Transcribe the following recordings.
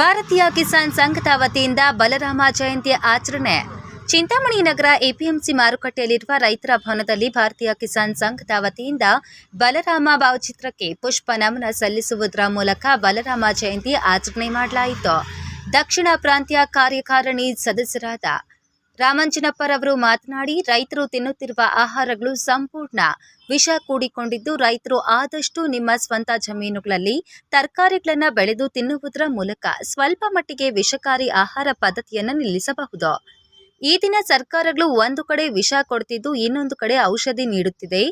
ಭಾರತೀಯ ಕಿಸಾನ್ ಸಂಘದ ವತಿಯಿಂದ ಬಲರಾಮ ಜಯಂತಿ ಆಚರಣೆ. ಚಿಂತಾಮಣಿ ನಗರ ಎಪಿಎಂಸಿ ಮಾರುಕಟ್ಟೆಯಲ್ಲಿರುವ ರೈತರ ಭವನದಲ್ಲಿ ಭಾರತೀಯ ಕಿಸಾನ್ ಸಂಘದ ವತಿಯಿಂದ ಬಲರಾಮ ಭಾವಚಿತ್ರಕ್ಕೆ ಪುಷ್ಪ ನಮನ ಸಲ್ಲಿಸುವುದರ ಮೂಲಕ ಬಲರಾಮ ಜಯಂತಿ ಆಚರಣೆ ಮಾಡಲಾಯಿತು. ದಕ್ಷಿಣ ಪ್ರಾಂತ್ಯ ಕಾರ್ಯಕಾರಿಣಿ ಸದಸ್ಯರಾದ ರಾಮಂಜನಪ್ಪರವರು ಮಾತನಾಡಿ, ರೈತರು ತಿನ್ನುತ್ತಿರುವ ಆಹಾರಗಳು ಸಂಪೂರ್ಣ ವಿಷ ಕೂಡಿಕೊಂಡಿದ್ದು ರೈತರು ಆದಷ್ಟು ನಿಮ್ಮ ಸ್ವಂತ ಜಮೀನುಗಳಲ್ಲಿ ತರಕಾರಿಗಳನ್ನು ಬೆಳೆದು ತಿನ್ನುವುದರ ಮೂಲಕ ಸ್ವಲ್ಪ ಮಟ್ಟಿಗೆ ವಿಷಕಾರಿ ಆಹಾರ ಪದ್ಧತಿಯನ್ನು ನಿಲ್ಲಿಸಬಹುದು. ಈ ದಿನ ಸರ್ಕಾರಗಳು ಒಂದು ಕಡೆ ವಿಷ ಕೊಡ್ತಿದ್ದು ಇನ್ನೊಂದು ಕಡೆ ಔಷಧಿ ನೀಡುತ್ತಿದೆ.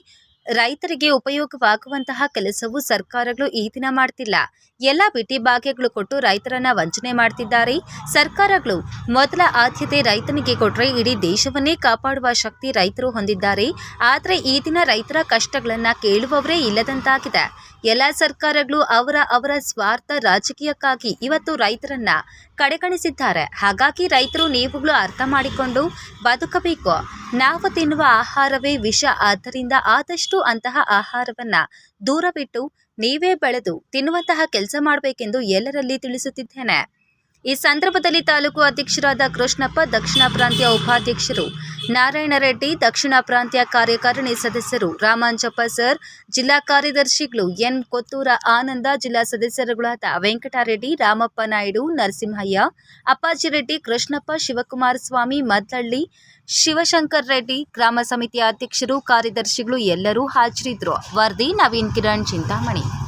ರೈತರಿಗೆ ಉಪಯೋಗವಾಗುವಂತಹ ಕೆಲಸವು ಸರ್ಕಾರಗಳು ಈ ದಿನ ಮಾಡ್ತಿಲ್ಲ. ಎಲ್ಲ ಬಿಟಿ ಭಾಗ್ಯಗಳು ಕೊಟ್ಟು ರೈತರನ್ನ ವಂಚನೆ ಮಾಡ್ತಿದ್ದಾರೆ. ಸರ್ಕಾರಗಳು ಮೊದಲ ಆದ್ಯತೆ ರೈತನಿಗೆ ಕೊಟ್ಟರೆ ಇಡೀ ದೇಶವನ್ನೇ ಕಾಪಾಡುವ ಶಕ್ತಿ ರೈತರು ಹೊಂದಿದ್ದಾರೆ. ಆದರೆ ಈ ದಿನ ರೈತರ ಕಷ್ಟಗಳನ್ನ ಕೇಳುವವರೇ ಇಲ್ಲದಂತಾಗಿದೆ. ಎಲ್ಲ ಸರ್ಕಾರಗಳು ಅವರ ಅವರ ಸ್ವಾರ್ಥ ರಾಜಕೀಯಕ್ಕಾಗಿ ಇವತ್ತು ರೈತರನ್ನ ಕಡೆಗಣಿಸಿದ್ದಾರೆ. ಹಾಗಾಗಿ ರೈತರು ನೀವುಗಳು ಅರ್ಥ ಮಾಡಿಕೊಂಡು ಬದುಕಬೇಕು. ನಾವು ತಿನ್ನುವ ಆಹಾರವೇ ವಿಷ. ಆದ್ದರಿಂದ ಆದಷ್ಟು ಅಂತಹ ಆಹಾರವನ್ನ ದೂರವಿಟ್ಟು ನೀವೇ ಬೆಳೆದು ತಿನ್ನುವಂತಹ ಕೆಲಸ ಮಾಡಬೇಕೆಂದು ಎಲ್ಲರಲ್ಲಿ ತಿಳಿಸುತ್ತಿದ್ದೇನೆ. ಈ ಸಂದರ್ಭದಲ್ಲಿ ತಾಲೂಕು ಅಧ್ಯಕ್ಷರಾದ ಕೃಷ್ಣಪ್ಪ, ದಕ್ಷಿಣ ಪ್ರಾಂತ್ಯ ಉಪಾಧ್ಯಕ್ಷರು ನಾರಾಯಣ ರೆಡ್ಡಿ, ದಕ್ಷಿಣ ಪ್ರಾಂತ್ಯ ಕಾರ್ಯಕಾರಿಣಿ ಸದಸ್ಯರು ರಾಮಾಂಜಪ್ಪ ಸರ್, ಜಿಲ್ಲಾ ಕಾರ್ಯದರ್ಶಿಗಳು ಎನ್ ಕೊತ್ತೂರ ಆನಂದ, ಜಿಲ್ಲಾ ಸದಸ್ಯರುಗಳಾದ ವೆಂಕಟಾರೆಡ್ಡಿ, ರಾಮಪ್ಪ ನಾಯ್ಡು, ನರಸಿಂಹಯ್ಯ, ಅಪ್ಪಾಜಿ ರೆಡ್ಡಿ, ಕೃಷ್ಣಪ್ಪ, ಶಿವಕುಮಾರ ಸ್ವಾಮಿ, ಮದ್ದಳ್ಳಿ, ಶಿವಶಂಕರ್ ರೆಡ್ಡಿ, ಗ್ರಾಮ ಸಮಿತಿಯ ಅಧ್ಯಕ್ಷರು, ಕಾರ್ಯದರ್ಶಿಗಳು ಎಲ್ಲರೂ ಹಾಜರಿದ್ದರು. ವರದಿ ನವೀನ್ ಕಿರಣ್ ಚಿಂತಾಮಣಿ.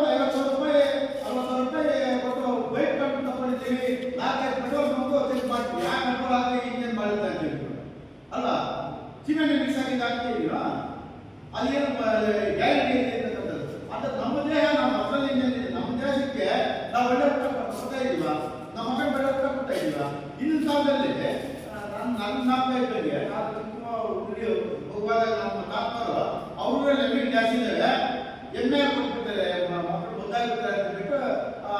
ಅದೇನು ಗ್ಯಾರಂಟಿ ಇದೆ ಅದು ನಮ್ಮ ದೇಹ, ನಮ್ಮ ಅಸಲ್ ನಮ್ಮ ದೇಶಕ್ಕೆ ನಾವು ಊಟ ಕೊಡ್ತಾ ಇದೀವ ನಮ್ಮ ಒಳ್ಳೆ ಊಟ ಕೊಡ್ತಾ ಇದೀವ ಇನ್ನೊಂದು ಕಾಲದಲ್ಲಿ ನನ್ನ ನನ್ನ ನಾಲ್ಕೈದರಿಗೆ ನಾನು ತುಂಬ ಹೋಗುವಾಗ ನಮ್ಮ ತಾತರು ಅವರು ಲಿಮಿಟ್ ಜಾಸ್ತಿ ಇದ್ದಾರೆ. ಎಮ್ಮೆ ಕೊಟ್ಬಿಡ್ತಾರೆ ಮಕ್ಕಳು ಮುದ್ದಾಗಿರ್ತಾರೆ ಅಂತ ಬಿಟ್ಟು ಆ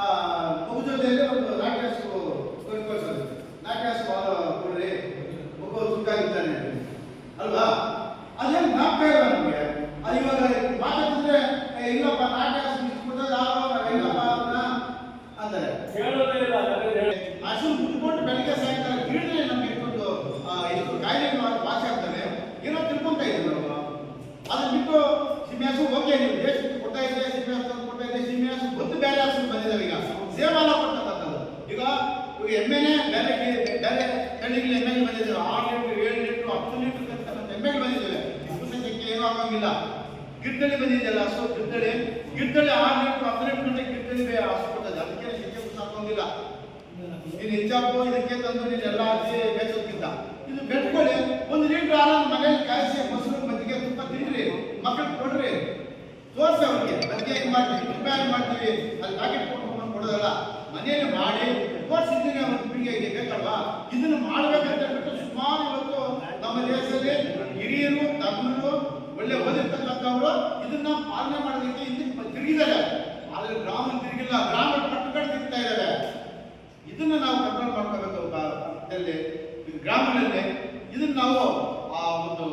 ಮಗು ಜೊತೆಯಲ್ಲಿ ಒಂದು ನಾಟ್ಯ ಕಳ್ಸೋದು ನಾಟ್ಯ ಕೊಡ್ರಿ ಮಗು ಸುಖಾಗಿದ್ದಾನೆ ಅಂತ. ಅಲ್ವಾ ಅದೇನು ಜ್ಞಾಪಕ ಇಲ್ಲ ನಮಗೆ ಅದು ಇವಾಗ ಮಾತಾಡಿದ್ರೆ ಏ, ಇಲ್ಲಪ್ಪ ನಾಟ್ಯ ಬಿಟ್ಬಿಟ್ಟದ ಇಲ್ಲಪ್ಪ ಅದನ್ನ ಅಂದರೆ ಹೇಳೋದೇ ಇಲ್ಲ ಹಾಗಾದ್ರೆ ಹೇಳಿ. ಹಸು ಮುಟ್ಕೊಂಡು ಬೆಳಿಗ್ಗೆ ಸಾಯಂಕಾಲ ಹಿಡಿದ್ರೆ ನಮ್ಗೆ ಇಷ್ಟೊಂದು ಆ, ಇದು ಕಾಯಿಲೆಗಳು ಆಗಿ ವಾಸಿ ಆಗ್ತವೆ ಏನೋ ತಿಳ್ಕೊಂತ ಇದ್ದೀವಿ ನಾವು ಅದನ್ನ ಬಿಟ್ಟು ಸಿಮೆ ಹಸು ಓಕೆ ನೀವು ದೇಶಕ್ಕೆ ಕೊಡ್ತಾ ಇದ್ರೆ ಸಿಮೆ ಹಸು ತಂದು ಕೊಡ್ತಾ ಇದ್ರೆ ಸಿಮೆ ಹಸು ಒಂದು ಬೇರೆ ಹಸು ಬಂದಿದ್ದಾವೆ ಈಗ ಸೇವಾಲ ಕೊಡ್ತಕ್ಕಂಥದ್ದು ಈಗ ಇವು ಎಮ್ಮೆನೆ ಬೇರೆ ಗಿ- ಬೇರೆ ತಳಿಗಳ ಎಮ್ಮೆಗಳು ಬಂದಿದ್ದಾವೆ ಆರು ಲೀಟ್ರ್ ಏಳು ಲೀಟ್ರ್ ಹತ್ತು ಲೀಟ್ರ್ ತಕ್ಕಂಥ ಎಮ್ಮೆಗಳು ಬಂದಿದ್ದಾವೆ ಈ ಸಂಖ್ಯೆ ಏನೋ ಸಾಕಾಗಂಗಿಲ್ಲ ಗಿಡ್ಡಳಿ ಬಂದಿದೆಯಲ್ಲ ಹಸು ಗಿಡ್ಡಳಿ ಗಿಡ್ಡಳಿ ಆರು ಲೀಟರ್ ಲೀಟರ್ ಗಂಟೆ ಗಿಡ್ಡಳಿ ಬೇ ಹಸು ಕೊಟ್ಟದೆ ಅದಕ್ಕೆ ಹೆಚ್ಚು ಸಾಕಾಗಂಗಿಲ್ಲ ನೀನು ಇದಕ್ಕೆ ತಂದು ನೀನು ಎಲ್ಲ ಹಾಕಿ ಇದು ಬೆಟ್ಕೊಳ್ಳಿ. ಒಂದು ಲೀಟರ್ ಆರಾಮ ಮನೇಲಿ ಕಾಯಿಸಿ ಮೊಸರು ಮಜ್ಜಿಗೆ ತುಪ್ಪ ತಿನ್ನಿರಿ. ಮಕ್ಕಳಿಗೆ ಕೊಡ್ರಿ. ತೋರಿಸಿ ಅವ್ರಿಗೆ. ಮಜ್ಜಿಗೆ ಹೆಂಗೆ ಮಾಡ್ತೀವಿ. ಹೆಂಗ್ ಮಾಡ್ತೀವಿ? ಅಲ್ಲಿ ಪ್ಯಾಕೆಟ್ ಕೊಟ್ಟು ಕೊಡೋದಲ್ಲ. ಮನೆಯಲ್ಲಿ ಮಾಡಿ ತೋರಿಸಿದ್ದೀನಿ ಅವ್ರ ಪೀಳಿಗೆಗೆ ಬೇಕಲ್ವಾ? ಇದನ್ನು ಮಾಡ್ಬೇಕಂತ ಬಿಟ್ಟು ಸುಮಾರು ಇವತ್ತು ನಮ್ಮ ದೇಶದಲ್ಲಿ ಹಿರಿಯರು, ತಜ್ಞರು ಒಳ್ಳೆ ಓದಿರ್ತಕ್ಕಂಥವ್ರು ಇದನ್ನ ಪಾಲನೆ ಮಾಡೋದಕ್ಕೆ ಇಲ್ಲಿ ತಿರುಗಿದ್ದಾರೆ. ಆದರೆ ಗ್ರಾಮ ತಿರುಗಿಲ್ಲ ಗ್ರಾಮ ಕಟ್ಟುಕಡೆ ತಿರುಗ್ತಾ ಇದ್ದಾರೆ ಇದನ್ನ ನಾವು ಕಂಟ್ರೋಲ್ ಮಾಡ್ಕೋಬೇಕು ಇದರಲ್ಲಿ ಗ್ರಾಮಗಳಲ್ಲಿ ಇದನ್ನ ನಾವು, ಆ, ಒಂದು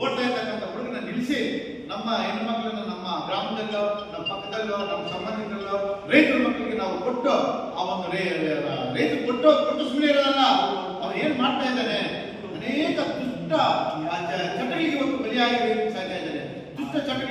ಓಡ್ತಾ ಇರ್ತಕ್ಕಂಥ ಹುಡುಗನ ನಿಲ್ಲಿಸಿ ನಮ್ಮ ಹೆಣ್ಮಕ್ಳನ್ನ ನಮ್ಮ ಗ್ರಾಮದಲ್ಲೋ ನಮ್ಮ ಪಕ್ಕದಲ್ಲೋ ನಮ್ಮ ಸಂಬಂಧಿಕರಲ್ಲೋ ರೈತರ ಮಕ್ಕಳಿಗೆ ನಾವು ಕೊಟ್ಟು ಆ ಒಂದು ರೈತ ಕೊಟ್ಟು ಕೊಟ್ಟು ಸುಮ್ಮನೆ ಇರೋದಲ್ಲ. ಅವ್ರು ಏನ್ ಮಾಡ್ತಾ ಇದ್ದಾನೆ? ಅನೇಕ ದುಷ್ಟ يا الكريم ثانيه دوتھ چنک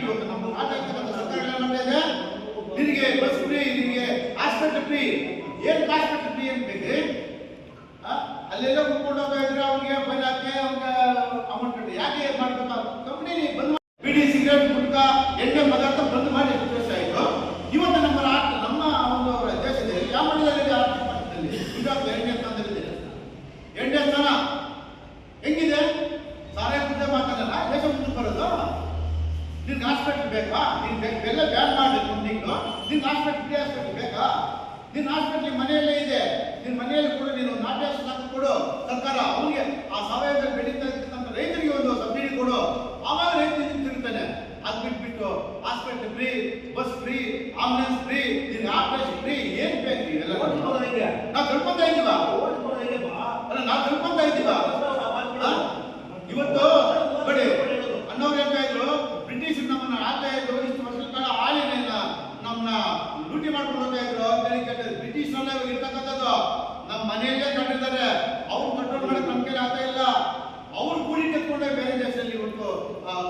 ಹಾಸ್ಪಿಟಲ್ ಬೇಕಾ? ನೀನ್ ಬೆಲ್ಲ ಬ್ಯಾನ್ ಮಾಡಬೇಕು ನಿಂದು ನಿನ್ನ ಹಾಸ್ಪೆಟ್ಲ್ ಫ್ರೀ ಹಾಸ್ಪೆಟ್ಲ್ ಬೇಕಾ? ನಿನ್ನ ಹಾಸ್ಪಿಟಲ್ ಮನೆಯಲ್ಲೇ ಇದೆ. ನಿನ್ನ ಮನೆಯಲ್ಲಿ ಕೂಡ ನೀನು ನಾಟ್ಯ ಸಾಕು ಕೊಡು. ಸರ್ಕಾರ ಅವನಿಗೆ ಆ ಸಾವಯವದಲ್ಲಿ ಬೆಳೀತಾ ಇರ್ತಕ್ಕಂಥ ರೈತರಿಗೆ ಒಂದು ಸಬ್ಸಿಡಿ ಕೊಡು. ಆವಾಗ ರೈತ ನಿಂಗೆ ತಿರುಗ್ತಾನೆ ಅದು ಬಿಟ್ಬಿಟ್ಟು hospital free bus free ambulance free ನಿನ್ನ ಆಪರೇಷನ್ ಫ್ರೀ ಏನ್ ಬೇಕು ಇವೆಲ್ಲ ನಾವು ಕಳ್ಕೊತಾ ಇದೀವ ಅಲ್ಲ ನಾವು ತಿಳ್ಕೊಂತ ಇದೀವ ಆ? ಇವತ್ತು ನೋಡಿ ಅಣ್ಣವ್ರು ಹೇಳ್ತಾ ಇದ್ರು ಬ್ರಿಟಿಷ್ ನಮ್ಮನ್ನ ಆಳ್ತಾ ಇದ್ರು ಇಷ್ಟು ವರ್ಷದ ಕಾಲ ಆಳಿನ ನಮ್ಮನ್ನ ಲೂಟಿ ಮಾಡ್ಕೊಂಡು ಹೋಗ್ತಾ ಇದ್ರು ಅಂತೇಳಿ ಕೇಳಿದ್ರು ಬ್ರಿಟಿಷ್ ಅಲ್ಲೇ ಇವಾಗ ಇರ್ತಕ್ಕಂಥದ್ದು ನಮ್ಮ ಮನೆಯಲ್ಲೇ ಕಂಡಿದ್ದಾರೆ ಅವ್ರು ಕಂಟ್ರೋಲ್ ನಮ್ ಇಲ್ಲ. ಅವ್ರು ಕೂಡಿ ತೆತ್ಕೊಂಡೋಗಿ ಬೇರೆ ದೇಶದಲ್ಲಿ ಇವತ್ತು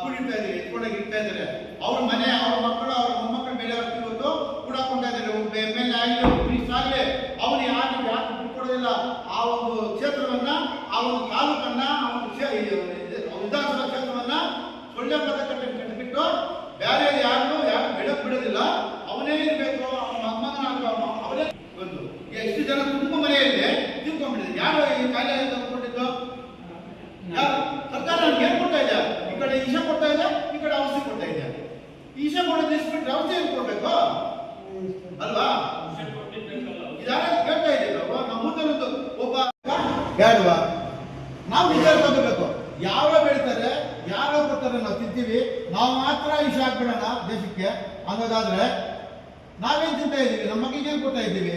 ಕೂಡಿಡ್ತಾ ಇದ್ದೀವಿ ಇಟ್ಟಾ ಇಡ್ತಾ ಇದ್ದಾರೆ. ಅವ್ರ ಮನೆ, ಅವ್ರ ಮಕ್ಕಳು, ಅವ್ರ ಮೊಮ್ಮಕ್ಕಳು ಬೇರೆ ಇವತ್ತು ಕೂಡಾಕೊಂಡ ಇದ್ದಾರೆ. ಒಬ್ಬ ಎಂ ಎಲ್ ಎ ಆಗಲಿ ಮಿನಿಸ್ಟರ್ ಆಗಲಿ ಅವ್ರು ಯಾರು ಯಾರು ಬಿಟ್ಕೊಡೋದಿಲ್ಲ ಆ ಒಂದು ಕ್ಷೇತ್ರವನ್ನ, ಆ ಒಂದು ತಾಲೂಕನ್ನ, ಆ ಒಂದು ವಿಧಾನಸಭಾ ಕ್ಷೇತ್ರವನ್ನ ಸೊಳ್ಳೆ ಪದ ಕಟ್ಟಿ ಕಟ್ಟಿಬಿಟ್ಟು ಬೇರೆ ಯಾರು ಯಾರು ಬಿಡಕ್ ಬಿಡೋದಿಲ್ಲ ಅವನೇ ಇರಬೇಕು ಅವನ ಮೊಮ್ಮಗನಾಗ ಅವನೇ ಒಂದು ಎಷ್ಟು ಜನ ತುಂಬ ಮನೆಯಲ್ಲಿ ತಿಳ್ಕೊಂಡ್ಬಿಟ್ಟಿದೆ ಯಾರು ಈ ಕಾಯಿಲೆ ತಂದ್ಕೊಂಡಿದ್ದು ಯಾರು ಸರ್ಕಾರ ನಮ್ಗೆ ಏನ್ ಕೊಡ್ತಾ ಇದೆ ಈ ಕಡೆ ಈಶ ಕೊಡ್ತಾ ಇದೆ ಈ ಕಡೆ ಔಷಧಿ ಕೊಡ್ತಾ ಇದೆ ಈಶ ಕೊಡೋದು ಇಸ್ಬಿಟ್ರೆ ಔಷಧಿ ಏನ್ ಕೊಡ್ಬೇಕು? ಅಲ್ವಾ? ಇದಾರ ಕೇಳ್ತಾ ಇದ್ದೀವಿ ಅಲ್ವಾ ನಮ್ಮ ಒಂದು ಒಬ್ಬ ಬೇಡವಾ ನಾವು ವಿಚಾರ ತಗೋಬೇಕು ಯಾರೋ ಬೆಳಿತಾರೆ ಯಾರೋ ಕೊಡ್ತಾರೆ ನಾವು ತಿಂತೀವಿ. ನಾವು ಮಾತ್ರ ಇಷ್ಟ ಹಾಕ್ಬಿಡೋಣ ದೇಶಕ್ಕೆ. ಅನ್ನೋದಾದ್ರೆ ನಾವೇನ್ ತಿಂತಾ ಇದ್ದೀವಿ? ನಮ್ಮ ಮಕ್ಕಳಿಗೆ ಏನ್ ಕೊಡ್ತಾ ಇದ್ದೀವಿ?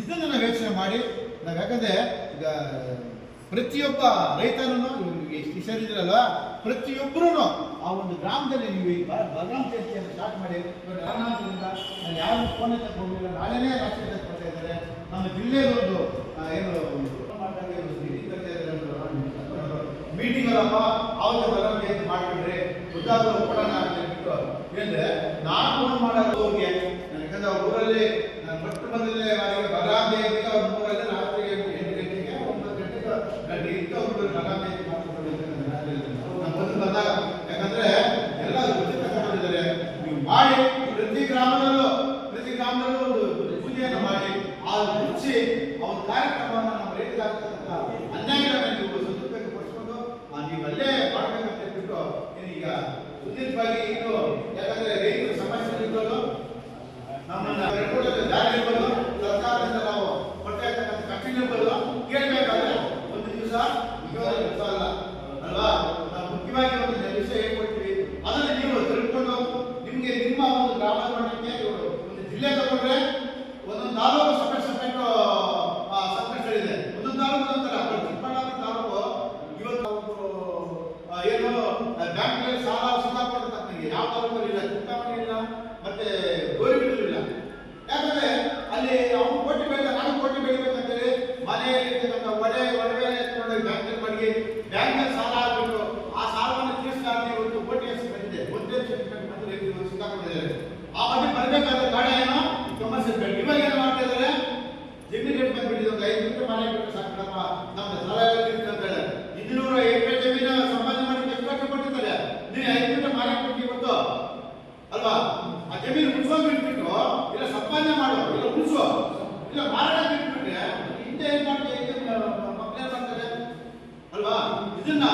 ಇದನ್ನ ನಾವು ಯೋಚನೆ ಮಾಡಿ. ನಾವು ಯಾಕಂದ್ರೆ ಈಗ ಪ್ರತಿಯೊಬ್ಬ ರೈತನೂ ಎಷ್ಟು ಇದ್ರಲ್ಲ ಪ್ರತಿಯೊಬ್ಬರೂ ಆ ಒಂದು ಗ್ರಾಮದಲ್ಲಿ ನೀವು ಈ ಬ- ಬಲರಾಮ್ ಜಯಂತಿಯನ್ನು ಸ್ಟಾರ್ಟ್ ಮಾಡಿ ರಾಮನಾಥದಿಂದ ನಾನು ಯಾರು ಫೋನ್ ಹಚ್ಚಕ್ಕೆ ಹೋಗಿಲ್ಲ ನಾಳೆನೇ ರಾಷ್ಟ್ರೀಯ ಬರ್ತಾ ಇದ್ದಾರೆ. ನಮ್ಮ ಜಿಲ್ಲೆ ಒಂದು ಏನು ಮೀಟಿಂಗ್ ಅಲ್ಲಪ್ಪ ಅವತ್ತು ಬಲರಾಮ್ ಜಯಂತಿ ಮಾಡಿಬಿಟ್ರೆ ಉದ್ದಾದರೂ ಕೊಡೋಣ ಅಂತ ನಾನು ಫೋನ್ ಮಾಡೋದು ಅವ್ರಿಗೆ ಯಾಕಂದ್ರೆ ಅವ್ರ ಊರಲ್ಲಿ, ನಾನು ಮೊಟ್ಟ ಮೊದಲನೇ ಬಾರಿಗೆ ಬಲರಾಮ್ ಊರಲ್ಲಿ ರಾತ್ರಿ ಎಂಟು ಎಂಟು ಗಂಟೆಗೆ ಒಂಬತ್ತು ಗಂಟೆಗೆ ಗಂಟೆ ಇತ್ತು ಅವ್ರು ಬಲರಾಮ್ ಜಯಂತಿ ಮಾಡ್ಕೊಂಡು ನಾನು ಬಂದು ಬಂದಾಗ ಯಾಕಂದ್ರೆ ಎಲ್ಲ ಉಚಿತ ತಗೊಂಡಿದ್ದಾರೆ ನೀವು ಮಾಡಿ ಪ್ರತಿ ಗ್ರಾಮದಲ್ಲೂ ಪ್ರತಿ ಗ್ರಾಮದಲ್ಲೂ ಒಂದು ಪೂಜೆಯನ್ನು ಮಾಡಿ ಆ ಮುಚ್ಚಿ ಅವನ ಕಾರ್ಯಕ್ರಮವನ್ನು ನಮ್ಮ ರೈತರಾಗ್ತಕ್ಕಂಥ ಅನ್ಯಾಯಗಳನ್ನ ನೀವು ಸದುಪಯೋಗ ಪಡಿಸ್ಕೊಂಡು ಆ ನೀವು ಅಲ್ಲೇ ಮಾಡ್ಬೇಕಂತ ಹೇಳ್ಬಿಟ್ಟು ಈಗ ಸುದೀರ್ಘವಾಗಿ ಇನ್ನು ಯಾಕಂದ್ರೆ ರೈತರ ಸಮಸ್ಯೆ ಇರ್ಬೋದು ನಮ್ಮನ್ನ ಕರ್ಕೊಳ್ಳೋದು ದಾರಿ ಇರ್ಬೋದು ಸರ್ಕಾರದಿಂದ ನಾವು ಕೊಡ್ತಾ ಇರ್ತಕ್ಕಂಥ ಕಠಿಣ ಇರ್ಬೋದು ಕೇಳಬೇಕಾದ್ರೆ ಒಂದು ಉತ್ಪಾದನೆ ಮಾಡುವ ಇಲ್ಲ ಉಳಿಸುವ ಇಲ್ಲ ಮಾರಾಟ ಬಿಟ್ಬಿಟ್ರೆ ಹಿಂದೆ ಏನ್ ಮಾಡ್ತೀವಿ ಮಕ್ಕಳೇ ಮಾಡ್ತಾರೆ. ಅಲ್ವಾ? ಇದನ್ನ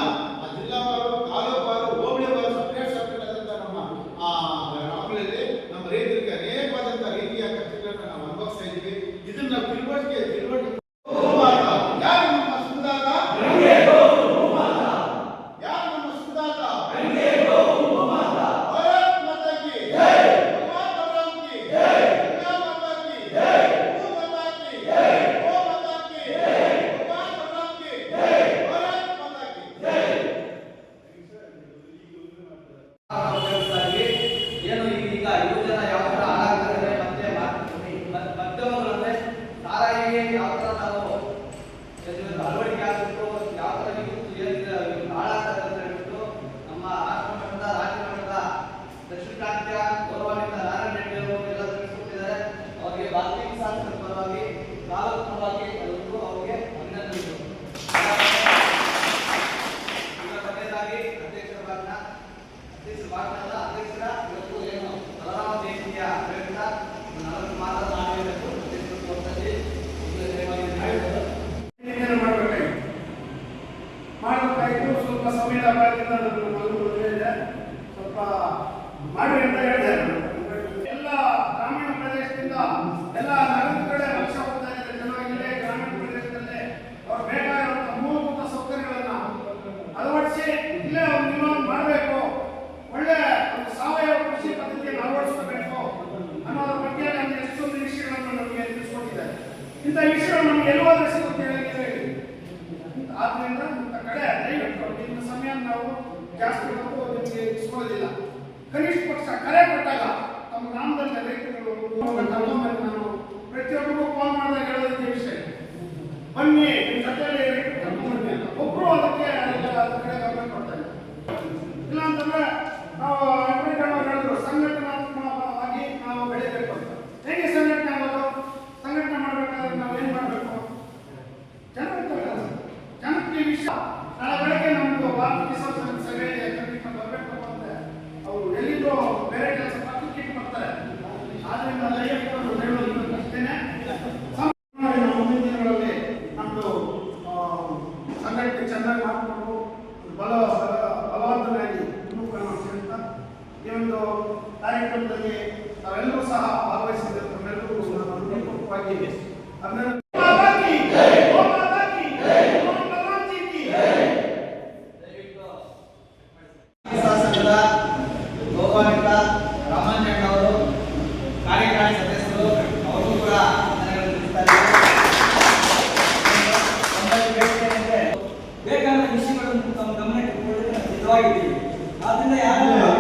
ಸ್ವಲ್ಪ ಮಾಡಿ ಅಂತ ಹೇಳಿದೆ. ಎಲ್ಲ ಗ್ರಾಮೀಣ ಪ್ರದೇಶದಿಂದ ಎಲ್ಲ ನಗರದ ಕಡೆ ಲಕ್ಷ ಹೋಗ್ತಾ ಇದೆ. ಜನವಾಗಿಲ್ಲೇ ಗ್ರಾಮೀಣ ಪ್ರದೇಶದಲ್ಲಿ ಅವ್ರು ಬೇಕಾಗಿರುವಂಥ ಮೂಲಭೂತ ಸೌಕರ್ಯಗಳನ್ನು ಅಳವಡಿಸಿ ಇಲ್ಲೇ ಒಂದು ನಿರ್ಮಾಣ ಮಾಡಬೇಕು. ಒಳ್ಳೆ ಸಾವಯವ ಕೃಷಿ ಪದ್ಧತಿಯನ್ನು ಅಳವಡಿಸಬೇಕು ಅನ್ನೋದ್ರ ಬಗ್ಗೆ ನಮಗೆ ಎಷ್ಟೊಂದು ವಿಷಯಗಳನ್ನು ನಮಗೆ ತಿಳಿಸ್ಕೊಟ್ಟಿದ್ದಾರೆ. ಇಂಥ ವಿಷಯಗಳು ನಮಗೆ ಎಲ್ಲವಾದರೂ ಸಿಗುತ್ತೆ ಹೇಳಿ. ಆದ್ದರಿಂದ ನಾವು ಜಾಸ್ತಿ ಹೊತ್ತು ನಿಮಗೆ ಇಸ್ಕೊಳ್ಳೋದಿಲ್ಲ. ಕನಿಷ್ಠ ಪಕ್ಷ ಕರೆ ಕೊಟ್ಟಾಗ ನಮ್ಮ ಗ್ರಾಮದಲ್ಲಿ ರೈತರು ನಾನು ಪ್ರತಿಯೊಬ್ಬರಿಗೂ ಫೋನ್ ಮಾಡಿದಾಗ ಹೇಳೋದಕ್ಕೆ ವಿಷಯ. ಬನ್ನಿ. ಕಾರ್ಯಕ್ರಮದಲ್ಲಿ ತಾವೆಲ್ಲರೂ ಸಹ ಭಾಗವಹಿಸಿದ ತಮ್ಮೆಲ್ಲರಿಗೂ ನಾನು ಬೇಕಾದ ವಿಷಯಗಳನ್ನು ತಮ್ಮ ಗಮನಕ್ಕೆ ಸಿದ್ಧವಾಗಿದ್ದೀವಿ ಆದ್ದರಿಂದ ಯಾರು